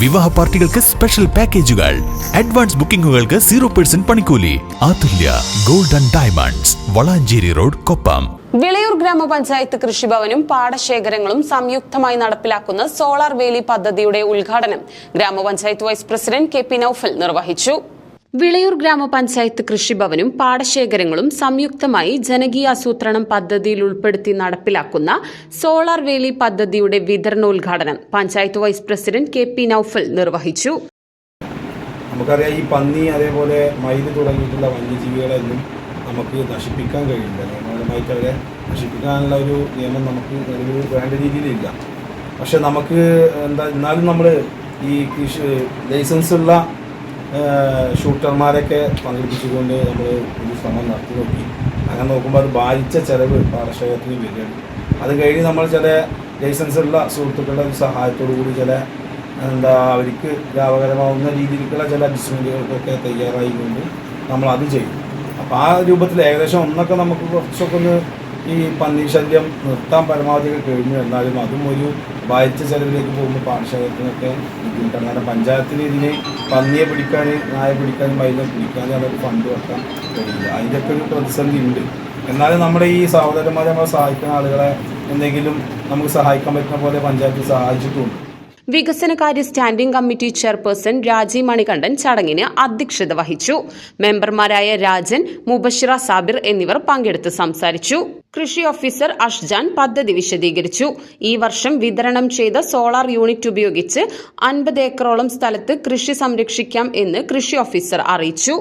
വിവാഹ പാർട്ടികൾക്ക് സ്പെഷ്യൽ പാക്കേജുകൾ അഡ്വാൻസ് ബുക്കിംഗുകൾക്ക് സീറോ പെർസെന്റ് പണിക്കൂലി. Athulya golden diamonds Valanchery road Koppam. Vilayur grama panchayat കൃഷിഭവനും പാടശേഖരങ്ങളും സംയുക്തമായി നടപ്പിലാക്കുന്ന സോളാർ വേലി പദ്ധതിയുടെ ഉദ്ഘാടനം grama panchayat vice president K P Noufal നിർവഹിച്ചു. വിളയൂർ ഗ്രാമപഞ്ചായത്ത് കൃഷിഭവനും പാടശേഖരങ്ങളും സംയുക്തമായി ജനകീയാസൂത്രണം പദ്ധതിയിൽ ഉൾപ്പെടുത്തി നടപ്പിലാക്കുന്ന സോളാർ വേലി പദ്ധതിയുടെ വിതരണോദ്ഘാടനം panchayat vice president K P Noufal നിർവഹിച്ചു. നമുക്കറിയാം ഈ പന്നി അതേപോലെ മയിൽ തുടങ്ങിയിട്ടുള്ള വന്യജീവികളെയൊന്നും നമുക്ക് നശിപ്പിക്കാൻ കഴിയില്ല. നിയമപരമായിട്ട് അവരെ നശിപ്പിക്കാനുള്ള ഒരു നിയമം നമുക്ക് നിലവിൽ വേണ്ട രീതിയിലില്ല. പക്ഷെ നമുക്ക് എന്താ എന്നാലും നമ്മൾ ഈ കൃഷി ലൈസൻസ് ഉള്ള ഷൂട്ടർമാരൊക്കെ പങ്കെടുപ്പിച്ചുകൊണ്ട് നമ്മൾ ഒരു ശ്രമം നടത്തി നോക്കി. അങ്ങനെ നോക്കുമ്പോൾ അത് ബാധിച്ച ചിലവ് പാടശേഖരത്തിന് വരികയാണ്. അത് കഴിഞ്ഞ് നമ്മൾ ചില ലൈസൻസുള്ള സുഹൃത്തുക്കളുടെ സഹായത്തോടു കൂടി ചില എന്താ അവർക്ക് ലാഭകരമാവുന്ന രീതിയിലേക്കുള്ള ചില അഡ്ജസ്റ്റ്മെന്റുകൾക്കൊക്കെ തയ്യാറായിക്കൊണ്ട് നമ്മൾ അത് ചെയ്യും അപ്പോൾ ആ രൂപത്തിൽ ഏകദേശം ഒന്നൊക്കെ നമുക്ക് കുറച്ചൊക്കെ ഒന്ന് ഈ പന്നി ശല്യം നിർത്താൻ പരമാവധി കഴിഞ്ഞു. എന്നാലും അതും ഒരു വായിച്ച ചെലവിലേക്ക് പോകുമ്പോൾ പാടശേഖരത്തിനൊക്കെ ബുദ്ധിമുട്ടാണ്. കാരണം പഞ്ചായത്തിന് ഇതിന് പന്നിയെ പിടിക്കാൻ നായ പിടിക്കാനും മൈലം പിടിക്കാനും അതൊരു ഫണ്ട് വെക്കാൻ കഴിയില്ല. അതിന്റെയൊക്കെ ഒരു പ്രതിസന്ധി ഉണ്ട്. എന്നാലും നമ്മുടെ ഈ സഹോദരന്മാരെ നമ്മളെ സഹായിക്കുന്ന ആളുകളെ എന്തെങ്കിലും നമുക്ക് സഹായിക്കാൻ പറ്റുന്ന പോലെ പഞ്ചായത്ത് സഹായിച്ചിട്ടുണ്ട്. വികസനകാര്യ സ്റ്റാൻഡിംഗ് കമ്മിറ്റി ചെയർപേഴ്സൺ രാജി മണികണ്ഠൻ ചടങ്ങിന് അധ്യക്ഷത വഹിച്ചു. മെമ്പർമാരായ രാജൻ മുബഷിറ സാബിർ എന്നിവർ പങ്കെടുത്ത് സംസാരിച്ചു. കൃഷി ഓഫീസർ അഷ്ജാൻ പദ്ധതി വിശദീകരിച്ചു. ഈ വർഷം വിതരണം ചെയ്ത സോളാർ യൂണിറ്റ് ഉപയോഗിച്ച് അൻപത് ഏക്കറോളം സ്ഥലത്ത് കൃഷി സംരക്ഷിക്കാം എന്ന് കൃഷി ഓഫീസർ അറിയിച്ചു.